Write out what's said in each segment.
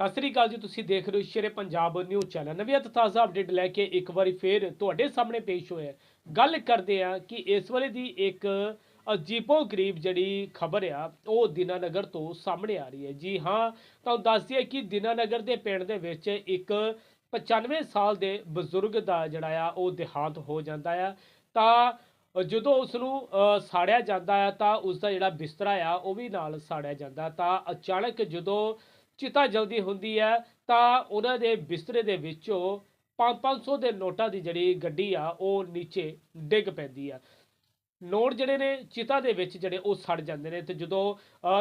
ਸਤਿ ਸ੍ਰੀ ਅਕਾਲ ਜੀ, ਤੁਸੀਂ ਦੇਖ ਰਹੇ ਹੋ ਸ਼ੇਰੇ ਪੰਜਾਬ ਨਿਊਜ਼ ਚੈਨਲ। ਨਵੀਂ ਅਤੇ ਤਾਜ਼ਾ ਅਪਡੇਟ ਲੈ ਕੇ ਇੱਕ ਵਾਰੀ ਫੇਰ ਤੁਹਾਡੇ ਸਾਹਮਣੇ ਪੇਸ਼ ਹੋਇਆ ਗੱਲ ਕਰਦੇ ਆ ਕਿ ਇਸ ਵੇਲੇ ਦੀ ਇੱਕ ਅਜੀਬੋ ਗਰੀਬ ਜਿਹੜੀ ਖਬਰ ਆ, ਉਹ ਦਿਨਾਨਗਰ ਤੋਂ ਸਾਹਮਣੇ ਆ ਰਹੀ ਹੈ। ਜੀ ਹਾਂ ਤੁਹਾਨੂੰ ਦੱਸ ਦਈਏ ਕਿ ਦਿਨਾਨਗਰ ਦੇ ਪਿੰਡ ਦੇ ਵਿੱਚ ਇੱਕ 95 ਸਾਲ ਦੇ ਬਜ਼ੁਰਗ ਦਾ ਜਿਹੜਾ ਆ, ਉਹ ਦੇਹਾਂਤ ਹੋ ਜਾਂਦਾ ਆ। ਤਾਂ ਜਦੋਂ ਉਸ ਨੂੰ ਸਾੜਿਆ ਜਾਂਦਾ ਆ, ਤਾਂ ਉਸ ਦਾ ਜਿਹੜਾ ਬਿਸਤਰਾ ਆ, ਉਹ ਵੀ ਨਾਲ ਸਾੜਿਆ ਜਾਂਦਾ। ਤਾਂ ਅਚਾਨਕ ਜਦੋਂ ਚਿਤਾ ਜਲਦੀ ਹੁੰਦੀ ਹੈ, ਤਾਂ ਉਹਨਾਂ ਦੇ ਬਿਸਤਰੇ ਦੇ ਵਿੱਚੋਂ 5-500 ਦੇ ਨੋਟਾਂ ਦੀ ਜਿਹੜੀ ਗੱਡੀ ਆ, ਉਹ ਨੀਚੇ ਡਿੱਗ ਪੈਂਦੀ ਆ। ਨੋਟ ਜਿਹੜੇ ਨੇ, ਚਿਤਾ ਦੇ ਵਿੱਚ ਜਿਹੜੇ ਉਹ ਸੜ ਜਾਂਦੇ ਨੇ ਤੇ ਜਦੋਂ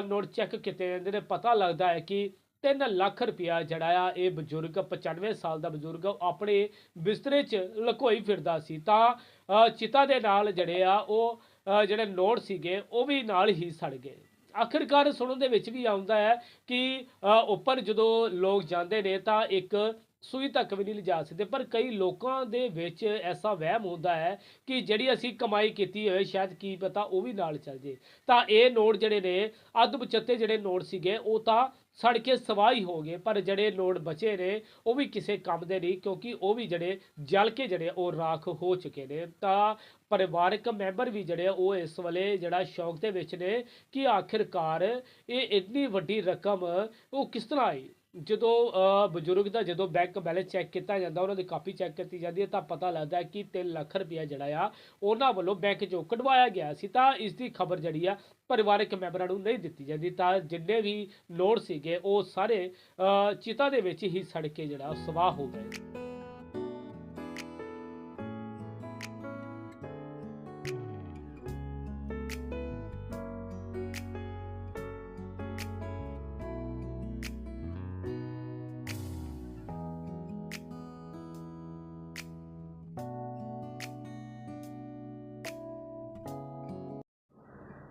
ਨੋਟ ਚੈੱਕ ਕੀਤੇ ਜਾਂਦੇ ਨੇ, ਪਤਾ ਲੱਗਦਾ ਹੈ ਕਿ 3 ਲੱਖ ਰੁਪਇਆ ਜਿਹੜਾ ਆ, ਇਹ ਬਜ਼ੁਰਗ 95 ਸਾਲ ਦਾ ਬਜ਼ੁਰਗ ਆਪਣੇ ਬਿਸਤਰੇ 'ਚ ਲਕੋਈ ਫਿਰਦਾ ਸੀ। ਤਾਂ ਚਿਤਾ ਦੇ ਨਾਲ ਜਿਹੜੇ ਆ, ਉਹ ਜਿਹੜੇ ਨੋਟ ਸੀਗੇ, ਉਹ ਵੀ ਨਾਲ ਹੀ ਸੜ ਗਏ। ਆਖਿਰਕਾਰ ਸੁਣਨ ਦੇ ਵਿੱਚ ਵੀ ਆਉਂਦਾ ਹੈ ਕਿ ਉੱਪਰ ਜਦੋਂ ਲੋਕ ਜਾਂਦੇ ਨੇ ਤਾਂ ਇੱਕ ਸੂਈ ਤੱਕ ਵੀ ਨਹੀਂ ਲਿਜਾ ਸਕਦੇ। ਪਰ ਕਈ ਲੋਕਾਂ ਦੇ ਵਿੱਚ ਐਸਾ ਵਹਿਮ ਹੁੰਦਾ ਹੈ ਕਿ ਜਿਹੜੀ ਅਸੀਂ ਕਮਾਈ ਕੀਤੀ ਹੋਵੇ, ਸ਼ਾਇਦ ਕੀ ਪਤਾ ਉਹ ਵੀ ਨਾਲ ਚੱਲ ਜੇ। ਤਾਂ ਇਹ ਨੋਟ ਜਿਹੜੇ ਨੇ, ਅੱਧ ਬਚੱਤੇ ਜਿਹੜੇ ਨੋਟ ਸੀਗੇ, ਉਹ ਤਾਂ ਸੜ ਕੇ ਸਵਾਹ ਹੀ ਹੋ ਗਏ। ਪਰ ਜਿਹੜੇ ਨੋਟ ਬਚੇ ਨੇ, ਉਹ ਵੀ ਕਿਸੇ ਕੰਮ ਦੇ ਨਹੀਂ, ਕਿਉਂਕਿ ਉਹ ਵੀ ਜਿਹੜੇ ਜਲ ਕੇ ਜਿਹੜੇ ਉਹ ਰਾਖ ਹੋ ਚੁੱਕੇ ਨੇ। ਤਾਂ ਪਰਿਵਾਰਕ ਮੈਂਬਰ ਵੀ ਜਿਹੜੇ ਉਹ ਇਸ ਵੇਲੇ ਜਿਹੜਾ ਸ਼ੌਕ ਦੇ ਵਿੱਚ ਨੇ ਕਿ ਆਖਿਰਕਾਰ ਇਹ ਇੰਨੀ ਵੱਡੀ ਰਕਮ ਉਹ ਕਿਸ ਤਰ੍ਹਾਂ ਆਈ? ਜਦੋਂ ਬਜ਼ੁਰਗ ਦਾ ਜਦੋਂ ਬੈਂਕ ਬੈਲੈਂਸ ਚੈੱਕ ਕੀਤਾ ਜਾਂਦਾ, ਉਹਨਾਂ ਦੀ ਕਾਪੀ ਚੈੱਕ ਕੀਤੀ ਜਾਂਦੀ ਹੈ, ਤਾਂ ਪਤਾ ਲੱਗਦਾ ਹੈ ਕਿ 3 ਲੱਖ ਰੁਪਇਆ ਜਿਹੜਾ ਆ, ਉਹਨਾਂ ਵੱਲੋਂ ਬੈਂਕ 'ਚੋਂ ਕਢਵਾਇਆ ਗਿਆ ਸੀ। ਤਾਂ ਇਸ ਦੀ ਖਬਰ ਜਿਹੜੀ ਆ, ਪਰਿਵਾਰਕ ਮੈਂਬਰਾਂ ਨੂੰ ਨਹੀਂ ਦਿੱਤੀ ਜਾਂਦੀ। ਤਾਂ ਜਿੰਨੇ ਵੀ ਲੋੜ ਸੀਗੇ, ਉਹ ਸਾਰੇ ਚਿਤਾ ਦੇ ਵਿੱਚ ਹੀ ਸੜ ਕੇ ਜਿਹੜਾ, ਸਵਾਹ ਹੋ ਗਏ।